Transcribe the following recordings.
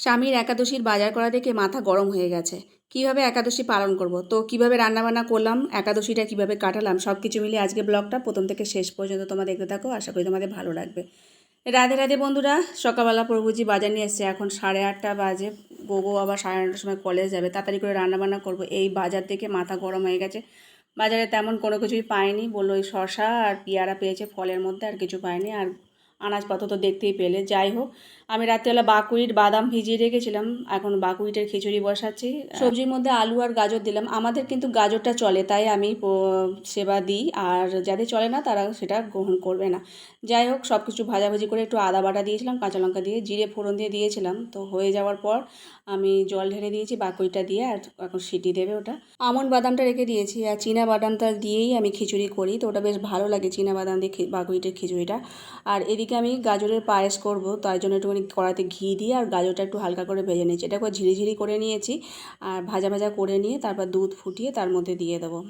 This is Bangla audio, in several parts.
স্বামীর একাদশীর বাজার করা দেখে মাথা গরম হয়ে গেছে। কীভাবে একাদশী পালন করব? তো কীভাবে রান্নাবান্না করলাম, একাদশীটা কীভাবে কাটালাম সব কিছু মিলিয়ে আজকে ব্লগটা প্রথম থেকে শেষ পর্যন্ত তোমরা দেখতে থাকো। আশা করি তোমাদের ভালো লাগবে। রাধে রাধে বন্ধুরা, সকালবেলা প্রভুজি বাজার নিয়ে এসছে। এখন সাড়ে আটটা বাজে। গোগো আবার সাড়ে আটটার সময় কলেজ যাবে। তাড়াতাড়ি করে রান্নাবান্না করব। এই বাজার থেকে মাথা গরম হয়ে গেছে। বাজারে তেমন কোনো কিছুই পায়নি বলল ওই শশা আর পেয়ারা পেয়েছে, ফলের মধ্যে আর কিছু পাইনি। আর আনাজপত্র তো দেখতেই পেলে। যাই হোক আমি রাত্রেবেলা বাকুইট, বাদাম ভিজিয়ে রেখেছিলাম। এখন বাকুইটের খিচুড়ি বসাচ্ছি। সবজির মধ্যে আলু আর গাজর দিলাম। আমাদের কিন্তু গাজরটা চলে, তাই আমি সেবা দিই। আর যাদের চলে না, তারা সেটা গ্রহণ করবে না। যাই হোক সব কিছু ভাজাভাজি করে একটু আদা বাটা দিয়েছিলাম, কাঁচা লঙ্কা দিয়ে, জিরে ফোড়ন দিয়ে দিয়েছিলাম। তো হয়ে যাওয়ার পর আমি জল ঢেলে দিয়েছি বাকুইটা দিয়ে, আর এখন সিটি দেবে ওটা। আমন বাদামটা রেখে দিয়েছি, আর চীনা বাদামটা দিয়েই আমি খিচুড়ি করি। তো ওটা বেশ ভালো লাগে, চীনা বাদাম দিয়ে বাকুইটের খিচুড়িটা। আর এদিকে আমি গাজরের পায়েস করব তাই জন্য একটুখানি কড়াতে ঘি দিয়ে আর গাজরটা একটু হালকা করে ভেজে নিয়েছি। এটা করে ঝিরিঝিরি করে নিয়েছি আর ভাজা ভাজা করে নিয়ে তারপর দুধ ফুটিয়ে তার মধ্যে দিয়ে দেবো।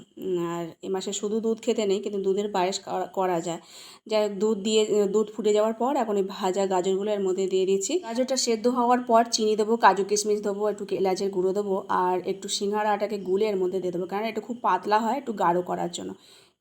আর এ মাসে শুধু দুধ খেতে নেই, কিন্তু দুধের পায়েস করা- যায়। যাই দুধ দিয়ে, দুধ ফুটে যাওয়ার পর এখন এই ভাজা গাজরগুলো এর মধ্যে দিয়ে দিচ্ছি। গাজরটা সেদ্ধ হওয়ার পর চিনি দেবো, কাজু কিশমিশ দেবো, একটু এলাচের গুঁড়ো দেবো আর একটু সিঙ্গারা আটাকে গুলে এর মধ্যে দিয়ে দেবো। কারণ এটা খুব পাতলা হয়, একটু গাঢ় করার জন্য।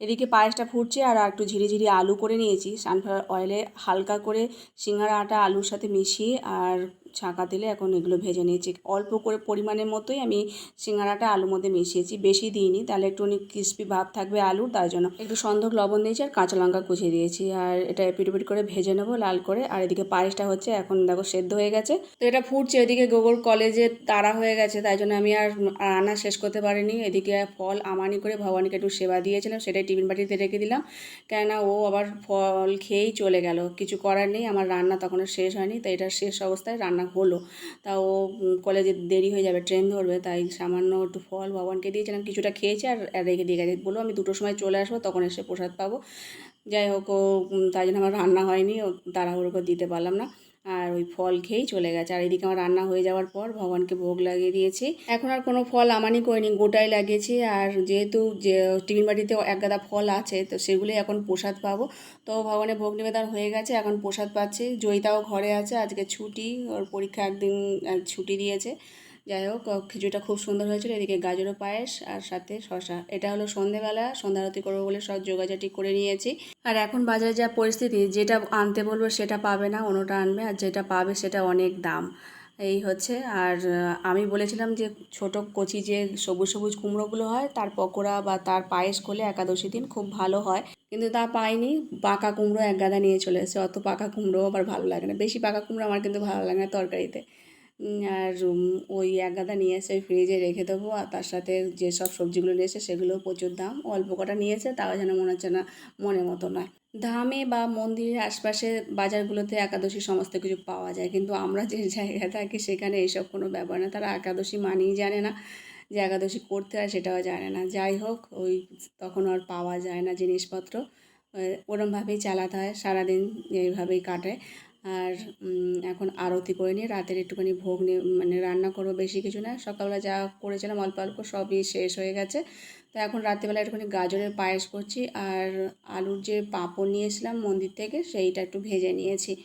এদিকে পায়েসটা ফুটছে আর একটু ঝিরি ঝিরি আলু করে নিয়েছি। সানফ্লাওয়ার অয়েলে হালকা করে সিঙ্গারা, আটা, আলুর সাথে মিশিয়ে আর ছাঁকা দিলে এখন এগুলো ভেজে নিয়েছি। অল্প করে পরিমাণের মতোই আমি সিঙ্গারাটা আলুর মধ্যে মিশিয়েছি, বেশি দিইনি। তাহলে একটু ক্রিস্পি ভাব থাকবে আলুর তার জন্য। একটু সন্ধক লবণ দিয়েছি আর কাঁচা লঙ্কা কুচিয়ে দিয়েছি। আর এটা পিটুপিট করে ভেজে নেব, লাল করে। আর এদিকে পায়েসটা হচ্ছে এখন দেখো সেদ্ধ হয়ে গেছে। তো এটা ফুটছে এদিকে গোগল কলেজে তাড়া হয়ে গেছে, তাই জন্য আমি আর রান্না শেষ করতে পারিনি। এদিকে ফল আমানি করে ভবানীকে একটু সেবা দিয়েছিলাম, সেটাই টিফিন বাটিতে রেখে দিলাম। কেননা ও আবার ফল খেয়েই চলে গেল। কিছু করার নেই, আমার রান্না তখনও শেষ হয়নি, তাই এটা শেষ অবস্থায় রান্না হলো। তা ও কলেজে দেরি হয়ে যাবে, ট্রেন ধরবে, তাই সামান্য একটু ফল ভগবানকে দিয়েছিলাম, কিছুটা খেয়েছে আর রেখে দিয়ে গেছে। বলল, আমি দুটোর সময় চলে আসব, তখন এসে প্রসাদ পাবো। যাই হোক তাই জন্য আমার রান্না হয়নি তাড়াহুড়ো করে দিতে পারলাম না। আর ওই ফল খেয়েই চলে গেছে। আর এদিকে আমার রান্না হয়ে যাওয়ার পর ভগবানকে ভোগ লাগিয়ে দিয়েছি। এখন আর কোনো ফল আমানি করিনি, গোটাই লাগিয়েছি। আর যেহেতু যে টিফিন এক গাদা ফল আছে, তো সেগুলোই এখন প্রসাদ পাবো। তো ভগবানের ভোগ নিবেদন হয়ে গেছে, এখন প্রসাদ পাচ্ছি। জয়িতাও ঘরে আছে, আজকে ছুটি, ওর পরীক্ষা একদিন ছুটি দিয়েছে। যাই হোক খিচুড়িটা খুব সুন্দর হয়েছিল। এদিকে গাজরও পায়েস আর সাথে শশা এটা হলো সন্ধেবেলা, সন্ধ্যা আরতি করব বলে সব যোগাযোগ করে নিয়েছি। আর এখন বাজারে যা পরিস্থিতি, যেটা আনতে বলব সেটা পাবে না, অন্যটা আনবে, আর যেটা পাবে সেটা অনেক দাম। এই হচ্ছে, আর আমি বলেছিলাম যে ছোট কচি যে সবুজ সবুজ কুমড়োগুলো হয়, তার পকোড়া বা তার পায়েস করলে একাদশী দিন খুব ভালো হয়। কিন্তু তা পাইনি, পাকা কুমড়ো এক গাদা নিয়ে চলে এসেছে। অত পাকা কুমড়ো আবার ভালো লাগে না। বেশি পাকা কুমড়ো আমার কিন্তু ভালো লাগে না তরকারিতে। আর ওই এক গাদা নিয়ে এসে ওই ফ্রিজে রেখে দেবো। আর তার সাথে যেসব সবজিগুলো নিয়ে এসে সেগুলো প্রচুর দাম। অল্প কটা নিয়েছে তাও যেন মনে হচ্ছে না মনের মতো নয়। ধামে বা মন্দিরের আশপাশে বাজারগুলোতে একাদশী সমস্ত কিছু পাওয়া যায়। কিন্তু আমরা যে জায়গায় থাকি সেখানে এইসব কোনো ব্যাপার না। তারা একাদশী মানেই জানে না যে একাদশী করতে হয় সেটাও জানে না। যাই হোক, ওই তখন আর পাওয়া যায় না জিনিসপত্র। ওরমভাবেই চালাতে হয়। সারাদিন এইভাবেই কাটে আর এখন আরতি করে নিয়ে রাতের একটুখানি ভোগ নিয়ে মানে রান্না করব বেশি কিছু না। সকালবেলা যা করেছিলাম অল্প অল্প সবই শেষ হয়ে গেছে। তো এখন রাত্রিবেলা একটুখানি গাজরের পায়েস করছি আর আলুর যে পাঁপড় নিয়েছিলাম মন্দির থেকে সেইটা একটু ভেজে নিয়েছি।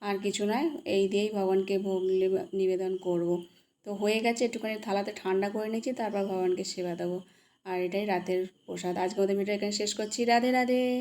আর কিছু নয়, এই দিয়েই ভগবানকে ভোগ নিবে- নিবেদন করব। তো হয়ে গেছে একটুখানি থালাতে ঠান্ডা করে নিয়েছি, তারপর ভগবানকে সেবা দেবো। আর এটাই রাতের প্রসাদ। আজকে ওদের ভিডিও এখানে শেষ করছি। রাধে রাধে।